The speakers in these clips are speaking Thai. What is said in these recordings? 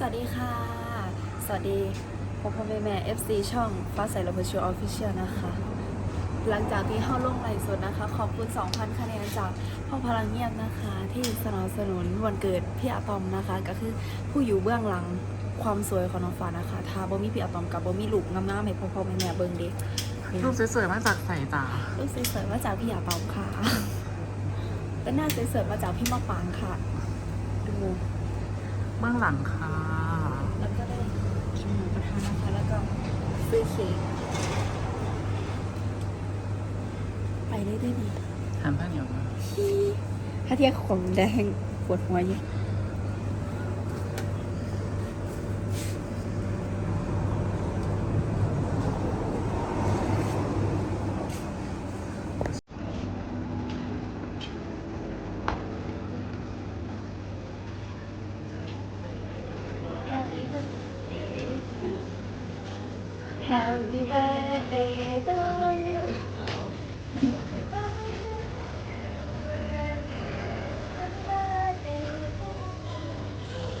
สวัสดีค่ะ สวัสดีพ่อพ่อแม่แม่ FC ช่องฟ้าใสระเบิดชัวออฟฟิเชียลนะคะ หลังจากที่เข้าลงไลฟ์สดนะคะ ขอบคุณ 2,000 คะแนนจากพ่อพลังเงียบนะคะ ที่สนับสนุนวันเกิดพี่อะตอมนะคะ ก็คือผู้อยู่เบื้องหลังความสวยของน้องฟ้านะคะถ้าบ่มีพี่อะตอมกับบ่มีลูกงามๆให้พ่อพ่อแม่แม่เบิ่งเด็กรูปสวยๆมาจากใส่จ้าลูกสวยๆมาจากพี่อะตอมค่ะเป็นหน้าสวยๆมาจากพี่มะปางค่ะ ดู เบื้องหลังค่ะแล้วก็ได้กินหมูกระทะนะคะแล้วก็ซื้อเค้กไปได้ด้วยดีหันผ้าเหนียวมาถ้าเทียบของแดงปวดหัวอยู่แฮปปี้เยอะ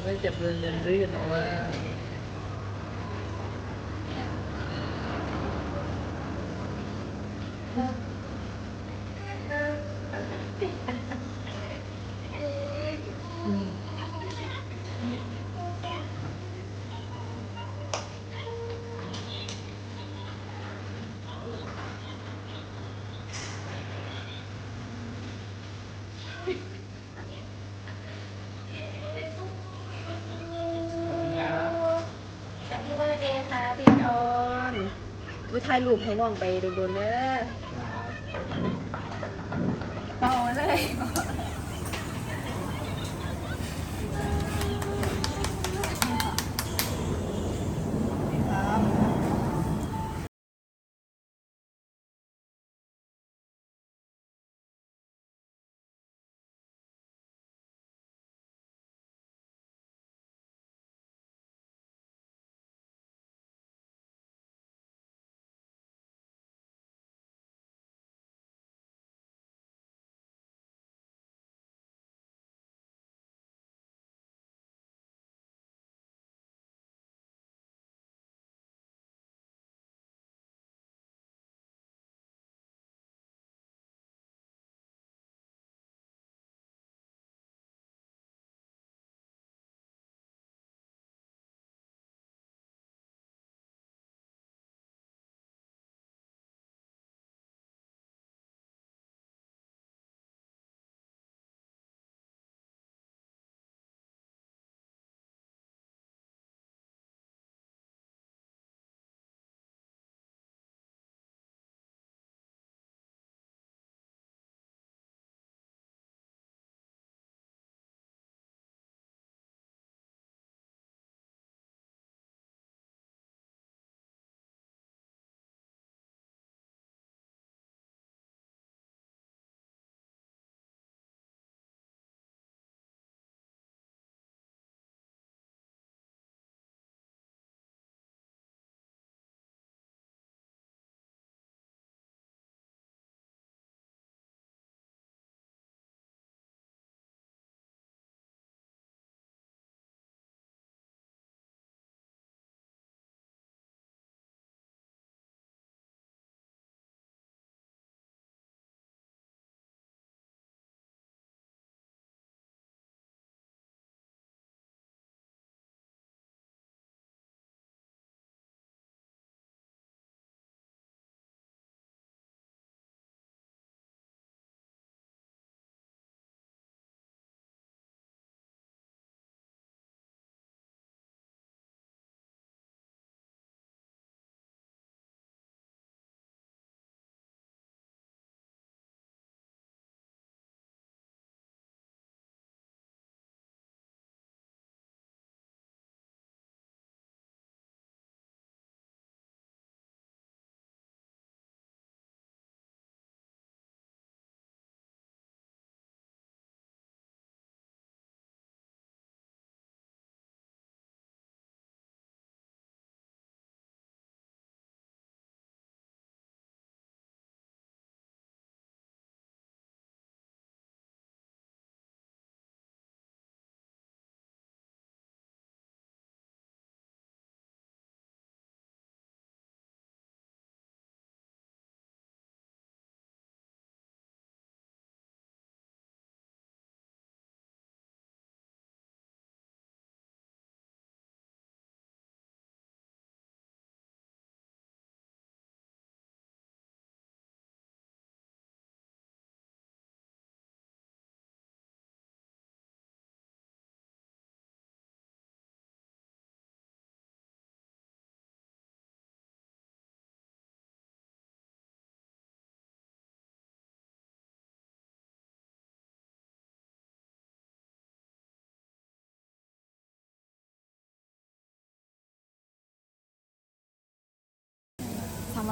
ไม่เจ็บเรือนเรือนรื่นออกมาแฮปปี้เบิร์ดเดย์ค่ะพี่ทอน วิถ่ายรูปให้น้องไปโดนๆเด้อเบาเลย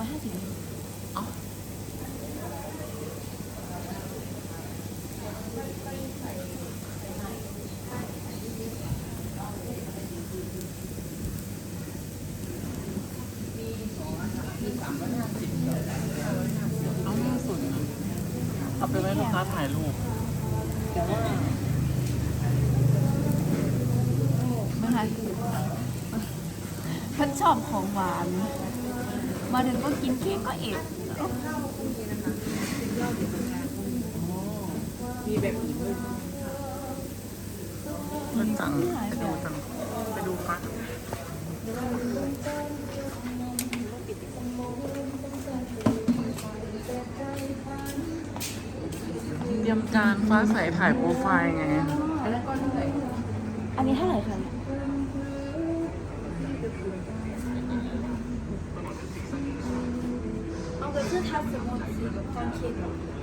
อยห้าสิบเอ้าเอาหน้าสุดนะเอาไปไว้ลูกค้าถ่ายรูปแต่ว่านะคะท่านชอบของหวาน มาถึงก็กินเค้กก็เอ็ดมีแบบอื่นด้วยมันจังไปดูจังไปดูฟักเตรียมการฟ้าใสถ่ายโปรไฟล์ไง อันนี้เท่าไหร่คะเอาไปคือทับสมุดสีกับการเขียน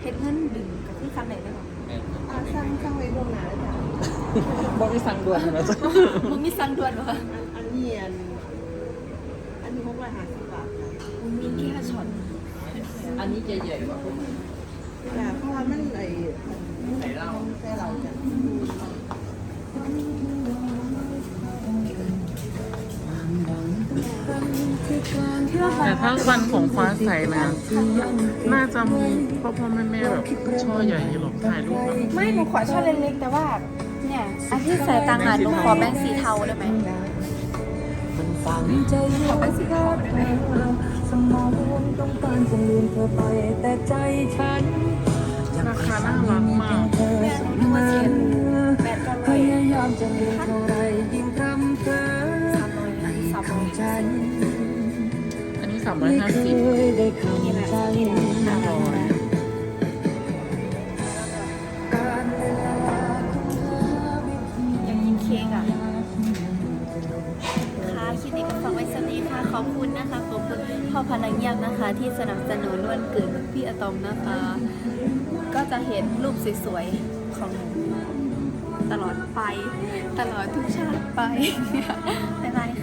เฮ็ดเงินดึงกับที่คำไหนได้หรออ่าสร้างสร้างไว้ล่วงหน้าแล้วจ้ะบอกไปสั่งด่วนนะจ๊ะมึงมีสั่งด่วนวะอันอันนี้อันอันนี้หกร้อยห้าสิบบาทค่ะมึงมีที่ห้าช็อตอันนี้จะใหญ่กว่าพวกจ้ะเพราะว่ามันไอ้ไหนเล่าใส่เราจ้ะ แต่ถ้าฟันของฟ้าใสนะน่าจะมีพ่อพ่อแม่แม่แบบช่อใหญ่หรอกถ่ายรูปแบบไม่หนูขอช่อเล็กๆแต่ว่าเนี่ยอันที่ใส่ตังค์อะหนูขอแบงค์สีเทาได้ไหมขอแบงค์สีเทาได้ไหมสมองต้องการจะลืมเธอไปแต่ใจฉันราคาน่ารักมากเธอแม่เสหนูมมาอเซ็นแปดเก้าพร้อยยายามจะลืมเท่าไรยิ่งทำเธอ ฉันอันนี้สามร้อยไม่ห้าเคสิบยได้เข้านี่แหละใจนี่แหละห้าร้อยการเวลาของยากกินเค้กอะค่ะคลิปนี้ก็ฝากไว้สนี้ค่ะ ขอบคุณนะคะ ขอบคุณพ่อพลังเงียบนะคะ ที่สนับสนุนวันเกิดพี่อะตอมนะคะ ก็จะเห็นรูปสวยๆ ของหนูตลอดไป ตลอดทุกชาติไป บ๊ายบายค่ะ